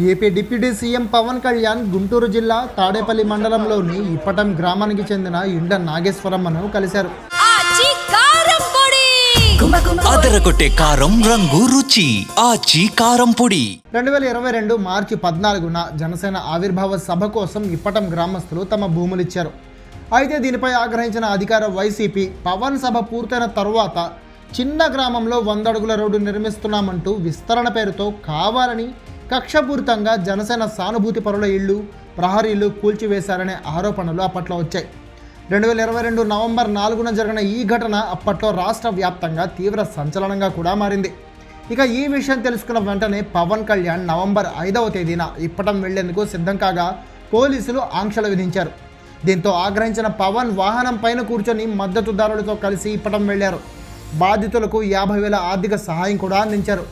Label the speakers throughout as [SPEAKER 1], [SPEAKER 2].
[SPEAKER 1] AP deputy CM Pawan Kalyan Guntur జిల్లా తాడేపల్లి మండలంలోని ఇప్పటం గ్రామానికి చెందిన ఇండ నాగేశ్వరమ్మను కలిశారు.
[SPEAKER 2] కారం
[SPEAKER 3] రంగు రుచి ఆచి కారం పొడి.
[SPEAKER 1] రెండు వేల ఇరవై రెండు మార్చి పద్నాలుగున జనసేన ఆవిర్భావ సభ కోసం ఇప్పటం గ్రామస్తులు తమ భూములిచ్చారు. అయితే దీనిపై ఆగ్రహించిన అధికార వైసీపీ పవన్ సభ పూర్తయిన తరువాత చిన్న గ్రామంలో వంద అడుగుల రోడ్డు నిర్మిస్తున్నామంటూ విస్తరణ పేరుతో కావాలని కక్షపూరితంగా జనసేన సానుభూతి పరుల ఇళ్ళు ప్రహరీలు కూల్చివేశారనే ఆరోపణలు అప్పట్లో వచ్చాయి. రెండు వేల ఇరవై రెండు నవంబర్ నాలుగున జరిగిన ఈ ఘటన అప్పట్లో రాష్ట్ర వ్యాప్తంగా తీవ్ర సంచలనంగా కూడా మారింది. ఇక ఈ విషయం తెలుసుకున్న వెంటనే పవన్ కళ్యాణ్ నవంబర్ ఐదవ తేదీన ఇప్పటం వెళ్ళేందుకు సిద్ధం కాగా పోలీసులు ఆంక్షలు విధించారు. దీంతో ఆగ్రహించిన పవన్ వాహనం పైన కూర్చొని మద్దతుదారులతో కలిసి ఇప్పటం వెళ్ళారు. బాధితులకు యాభై వేల ఆర్థిక సహాయం కూడా అందించారు.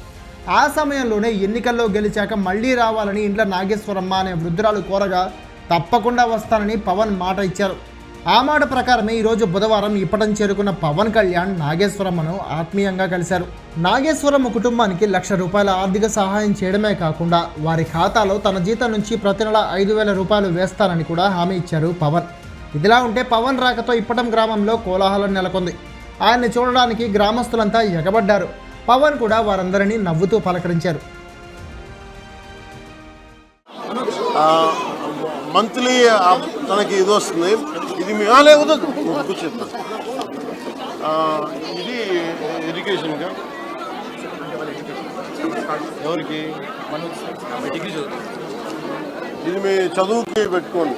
[SPEAKER 1] ఆ సమయంలోనే ఎన్నికల్లో గెలిచాక మళ్ళీ రావాలని ఇంట్లో నాగేశ్వరమ్మ అనే వృద్ధురాలు కోరగా తప్పకుండా వస్తానని పవన్ మాట ఇచ్చారు. ఆ మాట ప్రకారమే ఈరోజు బుధవారం ఇప్పటం చేరుకున్న పవన్ కళ్యాణ్ నాగేశ్వరమ్మను ఆత్మీయంగా కలిశారు. నాగేశ్వరమ్మ కుటుంబానికి లక్ష రూపాయల ఆర్థిక సహాయం చేయడమే కాకుండా వారి ఖాతాలో తన జీతం నుంచి ప్రతి నెల ఐదు వేల రూపాయలు వేస్తానని కూడా హామీ ఇచ్చారు పవన్. ఇదిలా ఉంటే పవన్ రాకతో ఇప్పటం గ్రామంలో కోలాహలం నెలకొంది. ఆయన్ని చూడడానికి గ్రామస్తులంతా ఎగబడ్డారు. పవన్ కూడా వారందరినీ నవ్వుతూ పలకరించారు.
[SPEAKER 4] మంత్లీ తనకి ఇది వస్తుంది. ఇది మీ ఆ, లేదు ఇది ఎడ్యుకేషన్గా ఎవరికి? ఇది మీ చదువుకి పెట్టుకోండి.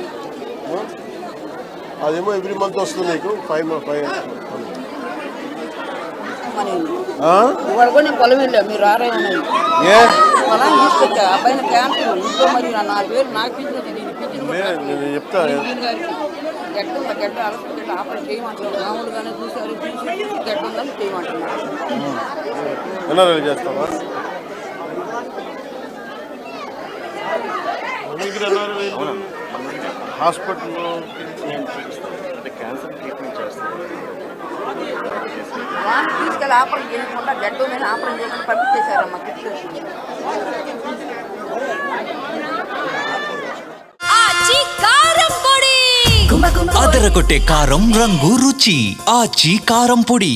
[SPEAKER 4] అదేమో ఎవ్రీ మంత్ వస్తుంది నీకు. ఫైవ్ ఫైవ్
[SPEAKER 5] మరి
[SPEAKER 4] ఆ?
[SPEAKER 5] ఇవాళ కూడా నేను పొలం వెళ్ళా మీరు ఆరాయన్నారు
[SPEAKER 4] ఏ?
[SPEAKER 5] పొలం తీసుకొచ్చా? అబ్బాయిన క్యాంపు ఇంట్లో మరి నా నా పేరు నాకు పింఛన్
[SPEAKER 4] చెప్తా.
[SPEAKER 5] పింఛన్ గారికి గడ్డ ఉందా? గడ్డ అలసి గడ్డ ఆపరేషన్ చేయమంటున్నారు మామూలుగానే చూసారు చూసి చూసి గడ్డ ఉందని చేయమంటున్నారు
[SPEAKER 4] ఎన్ఆర్ఐ చేస్తావా? దగ్గర ఎన్ఆర్ఐ హాస్పిటల్లో
[SPEAKER 5] వాడిని తీసుకెళ్ళి ఆపరేషన్ చేయకుండా గడ్డ ఉందని ఆపరేషన్ చేయకుండా పంపించేశారమ్మా
[SPEAKER 2] గుమ
[SPEAKER 3] అదరగొట్టే కారం రంగు రుచి ఆచి కారం పొడి.